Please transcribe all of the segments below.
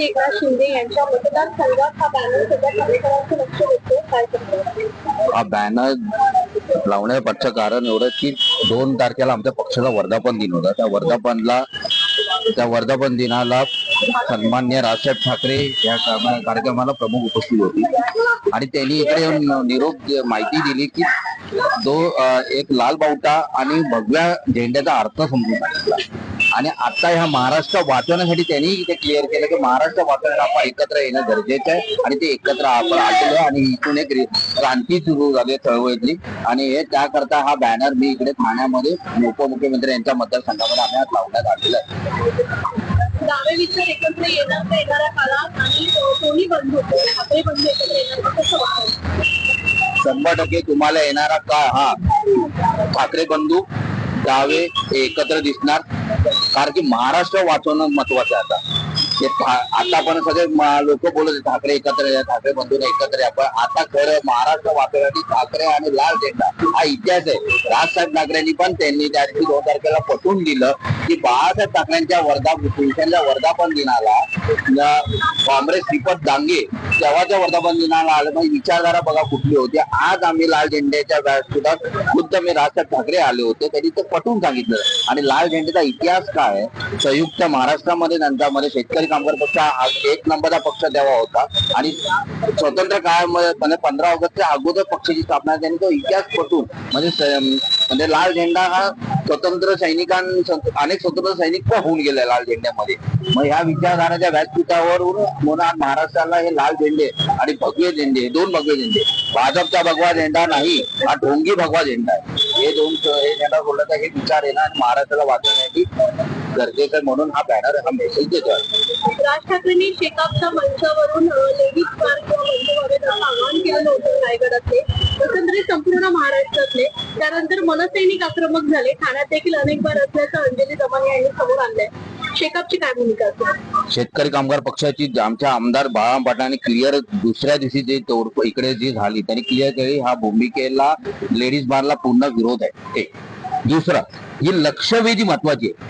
एकनाथ शिंदे यांच्या मतदारसंघात हा बॅनर सध्या कार्यकर्त्यांचं लक्ष काय करतो हा बॅनर कारण एवढं की दोन तारखेला आमच्या पक्षाचा वर्धापन दिन होता. त्या वर्धापनला त्या वर्धापन दिनाला सन्मान्य राजसाहेब ठाकरे या कार्यक्रमाला प्रमुख उपस्थित होती. आणि त्यांनी इकडे येऊन निरोप माहिती दिली की तो एक लाल बावटा आणि भगव्या झेंड्याचा अर्थ समजून सांगितला आणि आता ह्या महाराष्ट्र वाचवण्यासाठी त्यांनी ते क्लिअर केलं की महाराष्ट्र वाचवण्याला आपण एकत्र येणं गरजेचं आहे आणि ते एकत्र आपण आलेलो आणि इथून एक क्रांती सुरू झाली चळवळीतली. आणि हे त्याकरता हा बॅनर मी इकडे ठाण्यामध्ये उपमुख्यमंत्री यांच्या मतदारसंघामध्ये आम्ही आज लावण्यात आलेला आहे. डावे विचार एकत्र येणार का येणाऱ्या काळात आणि अ, कोणी बंद होतो ठाकरे बंद एकत्र येणार का कसं वाटतं शंभर टक्के तुम्हाला येणारा काळ हा ठाकरे बंधू डावे एकत्र दिसणार. कारण की महाराष्ट्र वाचवणं महत्वाचं आहे आता. आता पण सगळे लोक बोलत आहेत, ठाकरे एकत्र ठाकरे बंधून एकत्र पण आता खरं महाराष्ट्र वाचवण्यासाठी ठाकरे आणि लाल झेंडा हा इतिहास आहे. राजसाहेब ठाकरेंनी पण त्यांनी त्या दिवशी दोन तारखेला पटवून दिलं की बाळासाहेब ठाकरेंच्या वर्धा पुरुषांच्या वर्धापन दिनाला काँग्रेस दीपक दांगे तेव्हाच्या वर्धापन दिनाला आलं? म्हणजे विचारधारा बघा कुठली होती. आज आम्ही लाल झेंड्याच्या व्यासपीठात खुद्द मी राजसाहेब ठाकरे आले होते त्यांनी ते पटवून सांगितलं. आणि लाल झेंड्याचा इतिहास काय संयुक्त महाराष्ट्रामध्ये त्यांच्यामध्ये शेतकरी कामगार पक्ष हा एक नंबरचा पक्ष द्यावा होता. आणि स्वतंत्र काळामध्ये म्हणजे पंधरा ऑगस्टच्या अगोदर पक्षाची स्थापना त्यांनी तो इतिहास पटून म्हणजे म्हणजे लाल झेंडा हा स्वतंत्र सैनिकां अनेक स्वतंत्र सैनिक पण होऊन गेले लाल झेंड्यामध्ये. मग ह्या विचारधाराच्या व्यासपीठावरून म्हणून महाराष्ट्राला हे लाल झेंडे आणि भगवे झेंडे दोन भगवे झेंडे. भाजपचा भगवा झेंडा नाही हा ढोंगी भगवा झेंडा आहे. हे दोन हे झेंडा बोलला हे विचार आहे ना आणि महाराष्ट्राला वाचवण्यासाठी गरजेचं म्हणून हा बॅनर हा मेसेज देतोय. राज ठाकरेंनी शेकापच्या मंचावरून लेडीज बार किंवा मंच आवाहन केलेलं होतं रायगडातले एकंदरीत संपूर्ण महाराष्ट्रातले. त्यानंतर मनसैनिक आक्रमक झाले. ठाण्यात देखील अनेक बार असल्याचं अंजली दमाने यांनी समोर आणलंय. शेकापची काय भूमिका असेल शेतकरी कामगार पक्षाची आमच्या आमदार बाळाम पाटलांनी क्लिअर दुसऱ्या दिवशी जे तोड इकडे जी झाली त्यांनी क्लिअर केली. हा भूमिकेला लेडीज बारला पूर्ण विरोध आहे. एक. दुसरं ही लक्षवेधी महत्वाची आहे.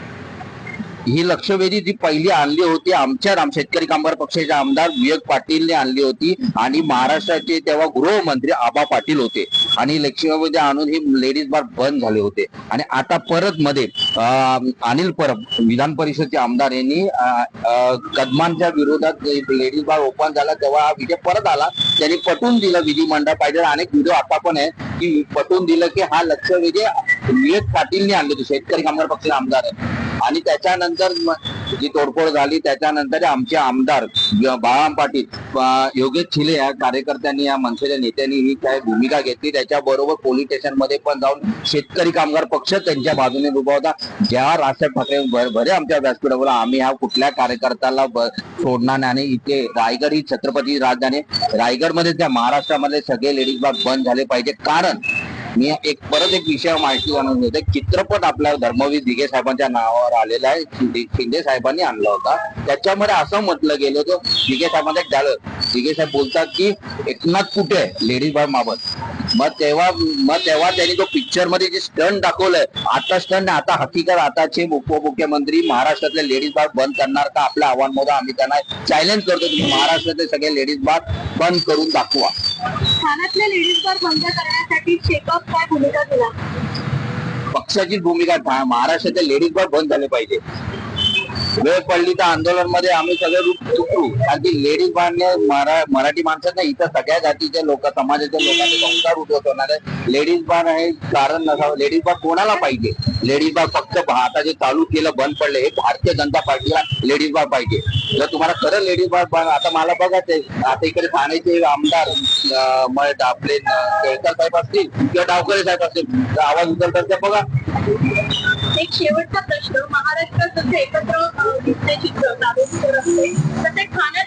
ही लक्षवेधी जी पहिली आणली होती आमच्या राम शेतकरी कामगार पक्षाचे आमदार विवेक पाटीलने आणली होती आणि महाराष्ट्राचे तेव्हा गृहमंत्री आबा पाटील होते. आणि लक्षवेधी आणून हे लेडीज बार बंद झाले होते. आणि आता परत मध्ये अनिल परब विधान परिषदचे आमदार यांनी कदमांच्या विरोधात लेडीज बार ओपन झाला तेव्हा हा विजय परत आला. त्यांनी पटवून दिलं विधिमंडळ पाहिजे. अनेक व्हिडिओ आता पण आहे की पटवून दिलं की हा लक्षवेधी विवेक पाटीलने आणले होते. शेतकरी कामगार पक्षाचे आमदार आहे आणि त्याच्यानंतर जी तोडफोड झाली त्याच्यानंतर आमचे आमदार य- बाळाम पाटील योगेश छिले या कार्यकर्त्यांनी या मनसेच्या नेत्यांनी ही काय भूमिका घेतली त्याच्याबरोबर पोलीस स्टेशनमध्ये पण जाऊन शेतकरी कामगार पक्ष त्यांच्या बाजूने उभा होता. ज्या राजसाहेब ठाकरे बरे भरे आमच्या व्यासपीठावर आम्ही ह्या कुठल्या कार्यकर्त्याला ब- सोडणार नाही. आणि इथे रायगड ही छत्रपती राजधानी रायगडमध्ये त्या महाराष्ट्रामध्ये सगळे लेडीज बाग बंद झाले पाहिजे. कारण मी एक परत एक विषय माहिती जाणून घेतो. चित्रपट आपल्या धर्मवीर दिघे साहेबांच्या नावावर आलेला आहे. शिंदे साहेबांनी आणला होता. त्याच्यामध्ये असं म्हटलं गेलं होतं दिघे साहेबांचं एक झालं दिघे साहेब बोलतात की एकनाथ कुठे आहे? लेडीज बाय माबत मग तेव्हा मग तेव्हा त्यांनी तो पिक्चरमध्ये जे स्टंट दाखवलंय आता स्टंट आता हकीकत आताचे उपमुख्यमंत्री महाराष्ट्रातले लेडीज बार बंद करणार का? आपलं आव्हान मोदा आम्ही त्यांना चॅलेंज करतो तुम्ही महाराष्ट्रातले सगळे लेडीज बार बंद करून दाखवा. ठाण्यातले लेडीज बार बंद करण्यासाठी शेकअप काय भूमिका दिला पक्षाचीच भूमिका ठा- लेडीज बार बंद झाले पाहिजे. वेळ पडली तर आंदोलनमध्ये आम्ही सगळे रूप चुकू. कारण की लेडीज बारने मरा- मराठी माणसांना इथं सगळ्या जातीच्या लोक समाजाच्या लोकांचे संस्कार उठवत होणार आहे लेडीज बार हे कारण नसावं. लेडीज बार कोणाला पाहिजे? लेडीज बार फक्त आता जे चालू केलं बंद पडलं. हे भारतीय जनता पार्टीला लेडीज बार पाहिजे. जर तुम्हाला खरं लेडीज बार आता मला बघा ते आता इकडे ठाण्याचे आमदार आपले केळकर साहेब असतील किंवा डावकरे साहेब असतील तर आवाज उचलतात ते बघा. एक शेवटचा प्रश्न महाराष्ट्रात जसं एकत्र दिसते चित्र ठाण्यात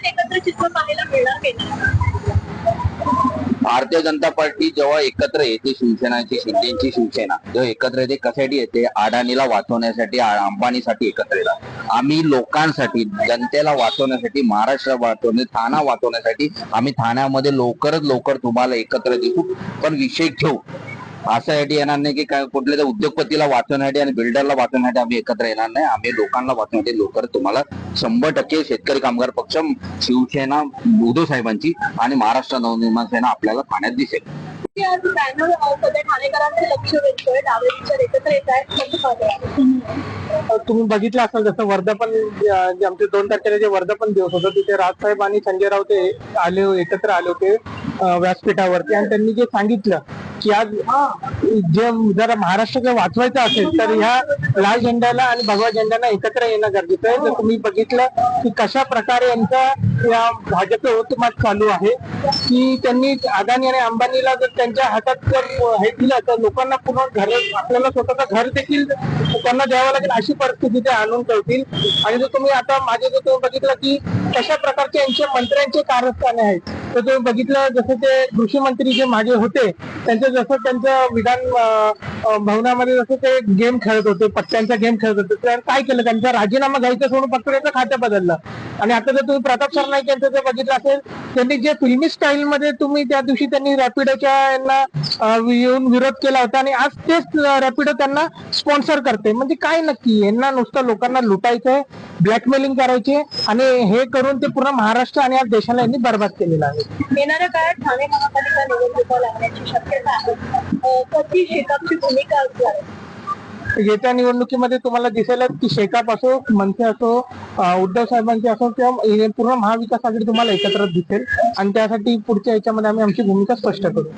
भारतीय जनता पार्टी जेव्हा एकत्र येते शिवसेनाची शिंदेची शिवसेना जेव्हा एकत्र येते कशासाठी येते? अडाणीला वाचवण्यासाठी अंबानीसाठी एकत्र येतात. आम्ही लोकांसाठी जनतेला वाचवण्यासाठी महाराष्ट्र वाचवणे ठाणा वाचवण्यासाठी आम्ही ठाण्यामध्ये लवकरच लवकर तुम्हाला एकत्र दिसू. पण विषय घेऊ. अशासाठी येणार नाही की काय कुठल्या त्या उद्योगपतीला वाचवण्यासाठी आणि बिल्डरला वाचवण्यासाठी आम्ही एकत्र येणार नाही. आम्ही लोकांना वाचवण्यासाठी लवकर तुम्हाला शंभर टक्के शेतकरी कामगार पक्ष शिवसेना उद्धव साहेबांची आणि महाराष्ट्र नवनिर्माण सेना आपल्याला ठाण्यात दिसेल. बॅनर सध्या लक्ष वेधतोय डावे विचार एकत्र येत आहेत तुम्ही बघितलं असाल जसं वर्धापन आमचे दोन तारखेला जे वर्धापन दिवस होता तिथे राजसाहेब आणि संजय राऊत आले एकत्र आले होते व्यासपीठावरती. आणि त्यांनी जे सांगितलं की आज जे जर महाराष्ट्र जर वाचवायचं असेल तर ह्या लाल झेंड्याला आणि भगवा झेंड्याला एकत्र येणं गरजेचं आहे. जर तुम्ही बघितलं की कशा प्रकारे यांचा या भाजप होतमात चालू आहे की त्यांनी अदानी आणि अंबानीला जर त्यांच्या हातात जर हे दिलं तर लोकांना पूर्ण घर आपल्याला स्वतःचं घर देखील त्यांना द्यावं लागेल अशी परिस्थिती ते आणून ठेवतील. आणि जर तुम्ही आता माझे जर तुम्ही बघितलं की कशा प्रकारचे यांचे मंत्र्यांचे कारस्थाने आहेत तर तुम्ही बघितलं जसं ते कृषी मंत्री जे मागे होते त्यांचं जसं त्यांचं विधान भवनामध्ये जसं ते गेम खेळत होते पत्त्यांचा गेम खेळत होते तर काय केलं? त्यांचा राजीनामा घ्यायचं सोडून फक्त त्याचं खातं बदललं. आणि आता जर तुम्ही प्रताप सरनाईक यांचं जर बघितलं असेल त्यांनी जे फिल्मी स्टाईल मध्ये तुम्ही त्या दिवशी त्यांनी रॅपिडोच्या यांना येऊन विरोध केला होता आणि आज तेच रॅपिडो त्यांना स्पॉन्सर करते. म्हणजे काय नक्की? यांना नुसतं लोकांना लुटायचंय ब्लॅकमेलिंग करायचे आणि हे करून ते पूर्ण महाराष्ट्र आणि आज देशाला यांनी बर्बाद केलेलं आहे. येणाऱ्या काळात ठाणे महापालिका निवडणुका लागण्याची शक्यता आहे. कशी शेकापची भूमिका असणार आहे? येत्या निवडणुकीमध्ये तुम्हाला दिसेलच की शेकाप असो मनसे असो उद्धव साहेबांचे असो किंवा पूर्ण महाविकास आघाडी तुम्हाला एकत्र दिसेल. आणि त्यासाठी पुढच्या याच्यामध्ये आम्ही आमची भूमिका स्पष्ट करू.